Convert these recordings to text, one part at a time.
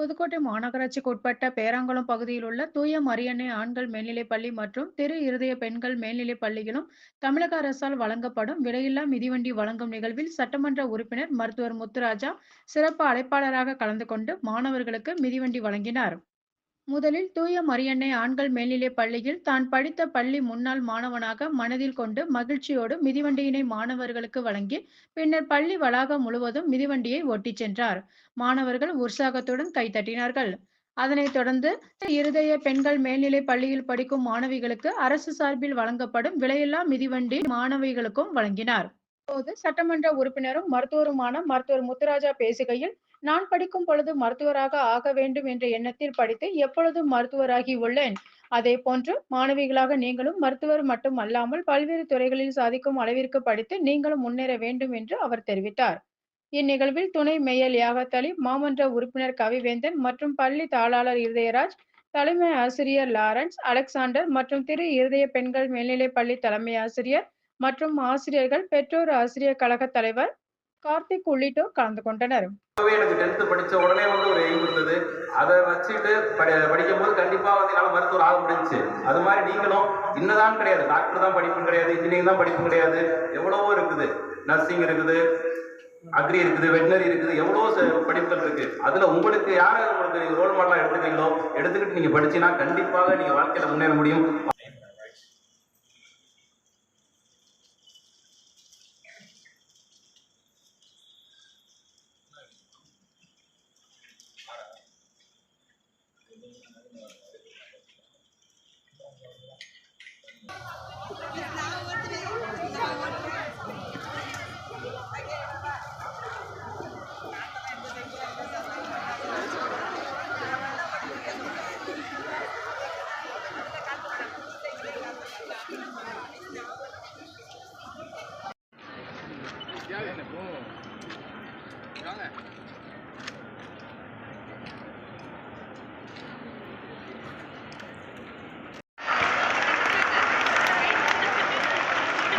புதுக்கோட்டை மாநகராட்சிக்கு உட்பட்ட பேராங்குளம் பகுதியில் உள்ள தூய மரியன்னை ஆண்கள் மேல்நிலைப் பள்ளி மற்றும் திரு இருதய பெண்கள் மேல்நிலைப் பள்ளியிலும் தமிழக அரசால் வழங்கப்படும் விலையில்லா மிதிவண்டி வழங்கும் நிகழ்வில் சட்டமன்ற உறுப்பினர் மருத்துவர் முத்துராஜா சிறப்பு அழைப்பாளராக கலந்து கொண்டு மாணவர்களுக்கு மிதிவண்டி வழங்கினார். முதலில் தூய மரியன்னை ஆண்கள் மேல்நிலை பள்ளியில் தான் படித்த பள்ளி முன்னாள் மாணவனாக மனதில் கொண்டு மகிழ்ச்சியோடு மிதிவண்டியினை மாணவர்களுக்கு வழங்கி பின்னர் பள்ளி வளாகம் முழுவதும் மிதிவண்டியை ஓட்டிச் சென்றார். மாணவர்கள் உற்சாகத்துடன் கைத்தட்டினார்கள் அதனைத் தொடர்ந்து இருதய பெண்கள் மேல்நிலை பள்ளியில் படிக்கும் மாணவிகளுக்கு அரசு சார்பில் வழங்கப்படும் விலையில்லா மிதிவண்டி மாணவிகளுக்கும் வழங்கினார். அப்போது சட்டமன்ற உறுப்பினரும் மருத்துவருமான மருத்துவர் முத்துராஜா பேசுகையில் நான் படிக்கும் பொழுது மருத்துவராக ஆக வேண்டும் என்ற எண்ணத்தில் படித்து எப்பொழுதும் மருத்துவராகி உள்ளேன். அதே போன்று மாணவிகளாக நீங்களும் மருத்துவர் மட்டும் அல்லாமல் பல்வேறு துறைகளில் சாதிக்கும் அளவிற்கு படித்து நீங்களும் முன்னேற வேண்டும் என்று அவர் தெரிவித்தார். இந்நிகழ்வில் துணை மேயர் யாகத்தலி மாமன்ற உறுப்பினர் கவிவேந்தன் மற்றும் பள்ளி தாளாளர் இருதயராஜ் தலைமை ஆசிரியர் லாரன்ஸ் அலெக்சாண்டர் மற்றும் திரு இருதய பெண்கள் மேல்நிலைப் பள்ளி தலைமை ஆசிரியர் மற்றும் ஆசிரியர்கள் பெற்றோர் ஆசிரியர் கழக தலைவர் கார்த்திக் உள்ளிட்டோர் கலந்து கொண்டனர். எனக்கு டென்த்து படிச்ச உடனே வந்து ஒரு எய்ம் இருந்தது அதை வச்சுட்டு படி படிக்கும்போது கண்டிப்பாக வந்து என்னால் மருத்துவர் ஆக முடிஞ்சு அது மாதிரி நீங்களும் இன்னதான் கிடையாது. டாக்டர் தான் படிப்பும் கிடையாது. இன்ஜினியரிங் தான் படிப்பும் கிடையாது. எவ்வளவோ இருக்குது. நர்சிங் இருக்குது அக்ரி இருக்குது வெட்டினரி இருக்குது. எவ்வளோ படிப்புகள் இருக்கு. அதுல உங்களுக்கு யாரை உங்களுக்கு நீங்க ரோல் மாடலாக எடுத்துக்கிறீங்களோ எடுத்துக்கிட்டு நீங்க படிச்சீங்கன்னா கண்டிப்பாக நீங்க வாழ்க்கையில முன்னேற முடியும். Thank you.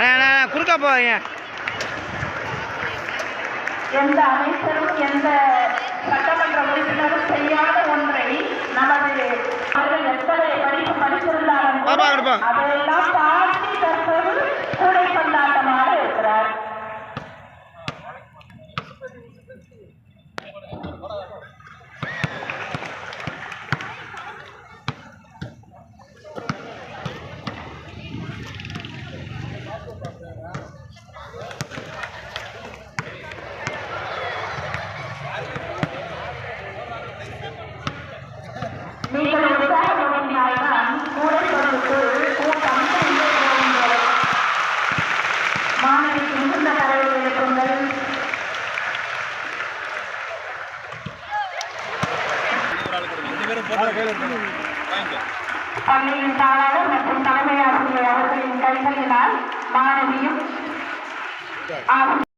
குறுக்கா போவாங்க எந்த அமைச்சரும் எந்த சட்டமன்ற உறுப்பினரும் செய்யாத ஒன்றை நமது அவர்கள் எத்தனை படிப்பு படித்திருந்தாலும். அதையெல்லாம் பள்ளியின் தாளாளர் மற்றும் தலைமை ஆசிரியர் அவர்களின் கைகளினால் மாணவியும் ஆசிரியர்